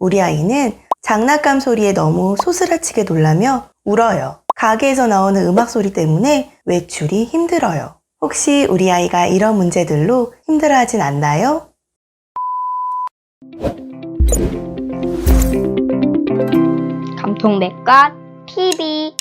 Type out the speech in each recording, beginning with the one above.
우리 아이는 장난감 소리에 너무 소스라치게 놀라며 울어요. 가게에서 나오는 음악 소리 때문에 외출이 힘들어요. 혹시 우리 아이가 이런 문제들로 힘들어하진 않나요? 감통백과 TV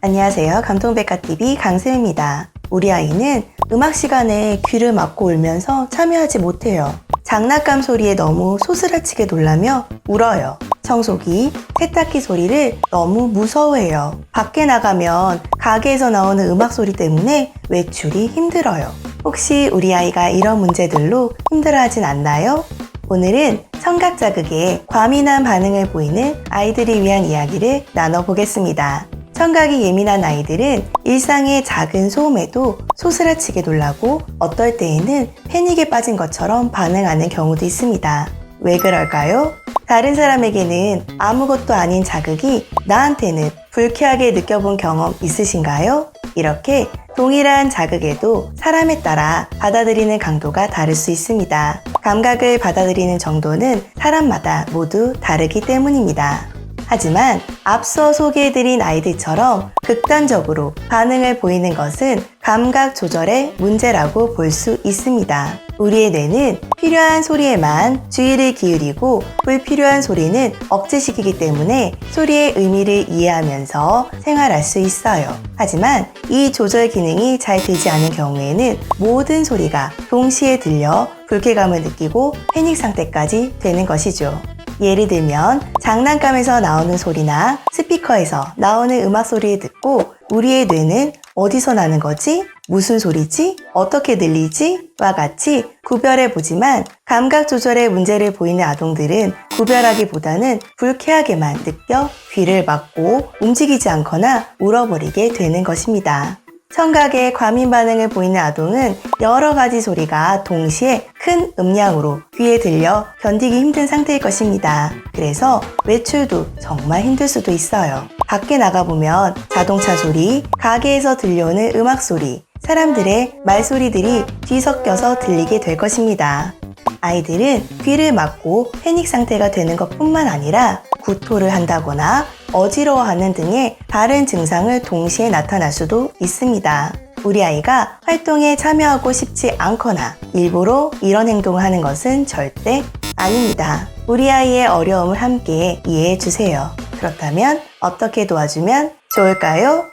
안녕하세요. 감동백과TV 강쌤입니다. 우리 아이는 음악 시간에 귀를 막고 울면서 참여하지 못해요. 장난감 소리에 너무 소스라치게 놀라며 울어요. 청소기, 세탁기 소리를 너무 무서워해요. 밖에 나가면 가게에서 나오는 음악 소리 때문에 외출이 힘들어요. 혹시 우리 아이가 이런 문제들로 힘들어하진 않나요? 오늘은 청각 자극에 과민한 반응을 보이는 아이들을 위한 이야기를 나눠보겠습니다. 청각이 예민한 아이들은 일상의 작은 소음에도 소스라치게 놀라고 어떨 때에는 패닉에 빠진 것처럼 반응하는 경우도 있습니다. 왜 그럴까요? 다른 사람에게는 아무것도 아닌 자극이 나한테는 불쾌하게 느껴본 경험 있으신가요? 이렇게 동일한 자극에도 사람에 따라 받아들이는 강도가 다를 수 있습니다. 감각을 받아들이는 정도는 사람마다 모두 다르기 때문입니다. 하지만 앞서 소개해드린 아이들처럼 극단적으로 반응을 보이는 것은 감각 조절의 문제라고 볼 수 있습니다. 우리의 뇌는 필요한 소리에만 주의를 기울이고 불필요한 소리는 억제시키기 때문에 소리의 의미를 이해하면서 생활할 수 있어요. 하지만 이 조절 기능이 잘 되지 않은 경우에는 모든 소리가 동시에 들려 불쾌감을 느끼고 패닉 상태까지 되는 것이죠. 예를 들면 장난감에서 나오는 소리나 스피커에서 나오는 음악 소리를 듣고 우리의 뇌는 어디서 나는 거지? 무슨 소리지? 어떻게 들리지? 와 같이 구별해 보지만 감각 조절에 문제를 보이는 아동들은 구별하기보다는 불쾌하게만 느껴 귀를 막고 움직이지 않거나 울어버리게 되는 것입니다. 청각에 과민 반응을 보이는 아동은 여러 가지 소리가 동시에 큰 음량으로 귀에 들려 견디기 힘든 상태일 것입니다. 그래서 외출도 정말 힘들 수도 있어요. 밖에 나가보면 자동차 소리, 가게에서 들려오는 음악 소리, 사람들의 말소리들이 뒤섞여서 들리게 될 것입니다. 아이들은 귀를 막고 패닉 상태가 되는 것 뿐만 아니라 구토를 한다거나 어지러워하는 등의 다른 증상을 동시에 나타날 수도 있습니다. 우리 아이가 활동에 참여하고 싶지 않거나 일부러 이런 행동을 하는 것은 절대 아닙니다. 우리 아이의 어려움을 함께 이해해 주세요. 그렇다면 어떻게 도와주면 좋을까요?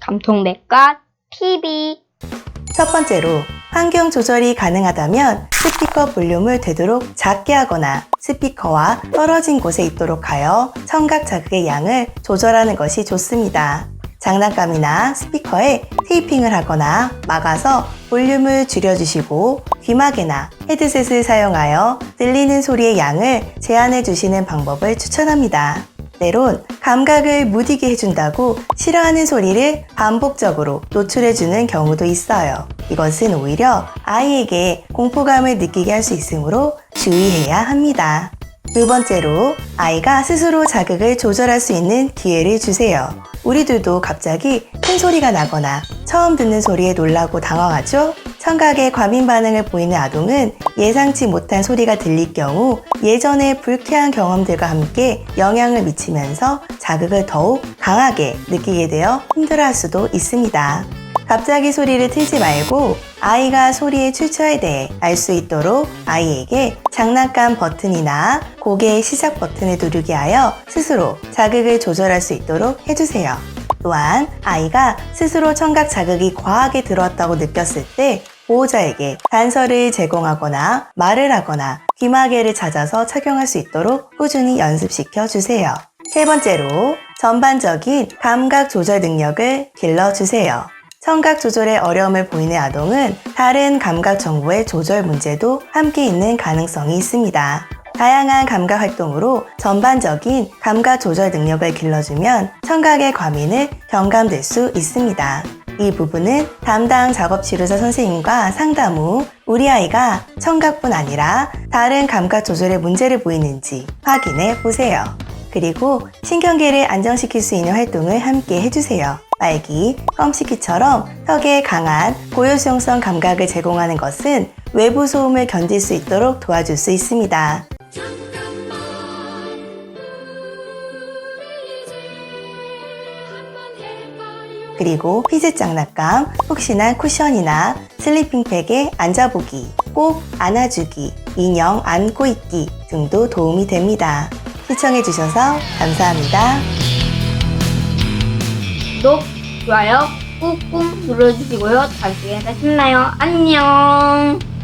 감통백과 TV 첫 번째로 환경 조절이 가능하다면 스피커 볼륨을 되도록 작게 하거나 스피커와 떨어진 곳에 있도록 하여 청각 자극의 양을 조절하는 것이 좋습니다. 장난감이나 스피커에 테이핑을 하거나 막아서 볼륨을 줄여주시고 귀마개나 헤드셋을 사용하여 들리는 소리의 양을 제한해 주시는 방법을 추천합니다. 때론 감각을 무디게 해준다고 싫어하는 소리를 반복적으로 노출해주는 경우도 있어요. 이것은 오히려 아이에게 공포감을 느끼게 할 수 있으므로 주의해야 합니다. 두 번째로 아이가 스스로 자극을 조절할 수 있는 기회를 주세요. 우리들도 갑자기 큰 소리가 나거나 처음 듣는 소리에 놀라고 당황하죠? 청각에 과민 반응을 보이는 아동은 예상치 못한 소리가 들릴 경우 예전의 불쾌한 경험들과 함께 영향을 미치면서 자극을 더욱 강하게 느끼게 되어 힘들어할 수도 있습니다. 갑자기 소리를 틀지 말고 아이가 소리의 출처에 대해 알 수 있도록 아이에게 장난감 버튼이나 고개의 시작 버튼을 누르게 하여 스스로 자극을 조절할 수 있도록 해주세요. 또한 아이가 스스로 청각 자극이 과하게 들어왔다고 느꼈을 때 보호자에게 단서를 제공하거나 말을 하거나 귀마개를 찾아서 착용할 수 있도록 꾸준히 연습시켜 주세요. 세 번째로 전반적인 감각 조절 능력을 길러주세요. 청각 조절에 어려움을 보이는 아동은 다른 감각 정보의 조절 문제도 함께 있는 가능성이 있습니다. 다양한 감각 활동으로 전반적인 감각 조절 능력을 길러주면 청각의 과민을 경감될 수 있습니다. 이 부분은 담당 작업치료사 선생님과 상담 후 우리 아이가 청각뿐 아니라 다른 감각 조절에 문제를 보이는지 확인해 보세요. 그리고 신경계를 안정시킬 수 있는 활동을 함께 해주세요. 빨기, 껌씹기처럼 턱에 강한 고요수용성 감각을 제공하는 것은 외부 소음을 견딜 수 있도록 도와줄 수 있습니다. 그리고 피지 장난감, 푹신한 쿠션이나 슬리핑백에 앉아보기, 꼭 안아주기, 인형 안고 있기 등도 도움이 됩니다. 시청해주셔서 감사합니다. 구독, 좋아요 꾹꾹 눌러주시고요. 다음 시간에 다시 만나요. 안녕.